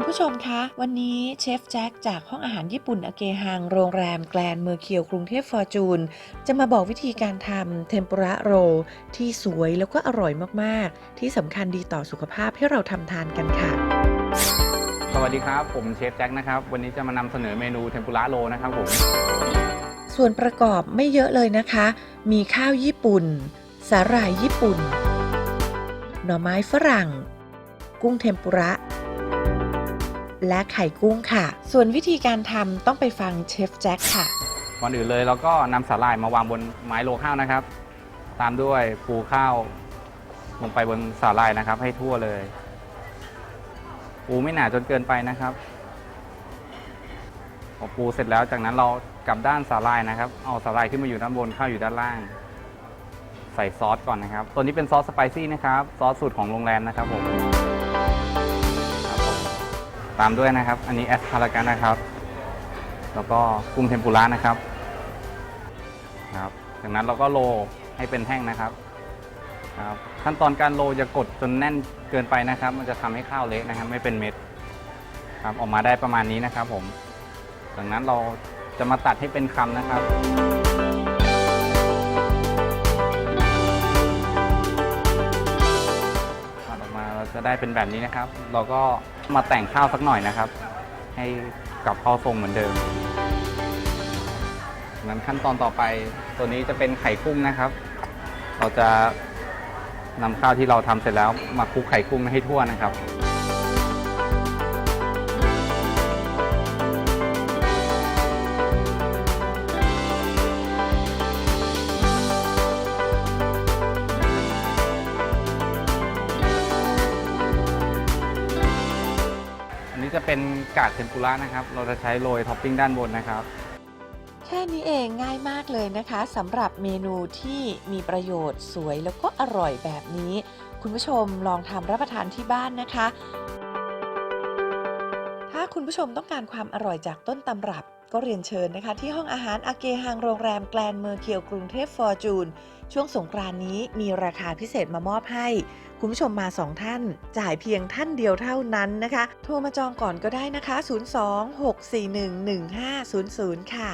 คุณผู้ชมคะ วันนี้เชฟแจ็คจากห้องอาหารญี่ปุ่นอาเกฮังโรงแรมแกลนเมอร์เคียวกรุงเทพฟอร์จูน จะมาบอกวิธีการทำเทมปุระโรลที่สวยแล้วก็อร่อยมากๆ ที่สำคัญดีต่อสุขภาพให้เราทำทานกันค่ะ สวัสดีครับ ผมเชฟแจ็คนะครับ วันนี้จะมานำเสนอเมนูเทมปุระโรนะครับผม ส่วนประกอบไม่เยอะเลยนะคะ มีข้าวญี่ปุ่น สาหร่ายญี่ปุ่น หน่อไม้ฝรั่ง กุ้งเทมปุระ และไข่กุ้งค่ะ ส่วนวิธีการทำต้องไปฟังเชฟแจ็คค่ะ ก่อนอื่นเลยเราก็นำสาหร่ายมาวางบนไม้โรลข้าวนะครับ ตามด้วยปูข้าวลงไปบนสาหร่ายนะครับ ให้ทั่วเลย ปูไม่หนาจนเกินไปนะครับพอปูเสร็จแล้วจากนั้นเรากลับด้านสาหร่ายนะครับ เอาสาหร่ายขึ้นมาอยู่ด้านบนข้าวอยู่ด้านล่าง ใส่ซอสก่อนนะครับ ตัวนี้เป็นซอสสไปซี่นะครับ ซอสสูตรของโรงแรมนะครับผม ตามด้วยนะครับ อันนี้แอสพารากันนะครับ แล้วก็กุ้งเทมปุระนะครับครับจากนั้นเราก็โรลให้เป็นแท่งนะครับครับ ขั้นตอนการโรลจะกดจนแน่นเกินไปนะครับ มันจะทำให้ข้าวเละนะครับ ไม่เป็นเม็ดครับออกมาได้ประมาณนี้นะครับ ผมจากนั้นเราจะมาตัดให้เป็นคำนะครับ จะได้เป็นแบบนี้นะครับ เราก็มาแต่งข้าวสักหน่อยนะครับ ให้กลับเข้าทรงเหมือนเดิมนั้นขั้นตอนต่อไปตัวนี้จะเป็นไข่กุ้งนะครับ เราจะนำข้าวที่เราทำเสร็จแล้วมาคลุกไข่กุ้งให้ทั่วนะครับ นี้จะเป็นกากเทมปุระนะครับ เราจะใช้โรยท็อปปิ้งด้านบนนะครับ แค่นี้เองง่ายมากเลยนะคะสำหรับเมนูที่มีประโยชน์สวยแล้วก็อร่อยแบบนี้ คุณผู้ชมลองทำรับประทานที่บ้านนะคะ ถ้าคุณผู้ชมต้องการความอร่อยจากต้นตำรับ ก็เรียนเชิญนะคะ ที่ห้องอาหารอาเกฮังโรงแรมแกลนเมอร์เคียวกรุงเทพฟอร์จูน ช่วงสงกรานนี้มีราคาพิเศษมามอบให้ คุณผู้ชมมา 2 ท่าน จ่ายเพียงท่านเดียวเท่านั้นนะคะ โทรมาจองก่อนก็ได้นะคะ 02 641 1500 ค่ะ